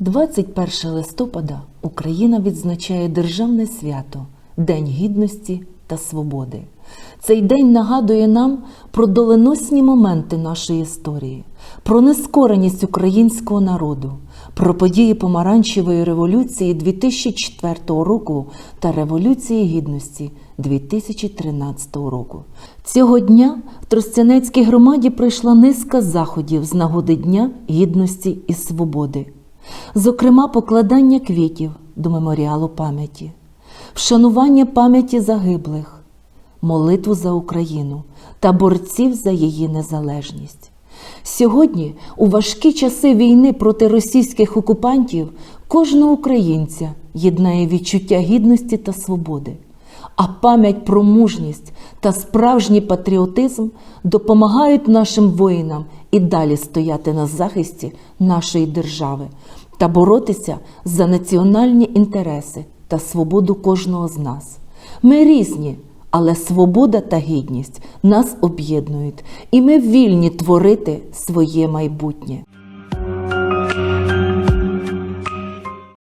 21 листопада Україна відзначає державне свято День Гідності та Свободи. Цей день нагадує нам про доленосні моменти нашої історії, про нескореність українського народу, про події Помаранчевої революції 2004 року та Революції Гідності 2013 року. Цього дня в Тростянецькій громаді пройшла низка заходів з нагоди Дня Гідності і Свободи зокрема покладання квітів до меморіалу пам'яті, вшанування пам'яті загиблих, молитву за Україну та борців за її незалежність. Сьогодні, у важкі часи війни проти російських окупантів, кожного українця єднає відчуття гідності та свободи. А пам'ять про мужність та справжній патріотизм допомагають нашим воїнам і далі стояти на захисті нашої держави та боротися за національні інтереси та свободу кожного з нас. Ми різні, але свобода та гідність нас об'єднують, і ми вільні творити своє майбутнє.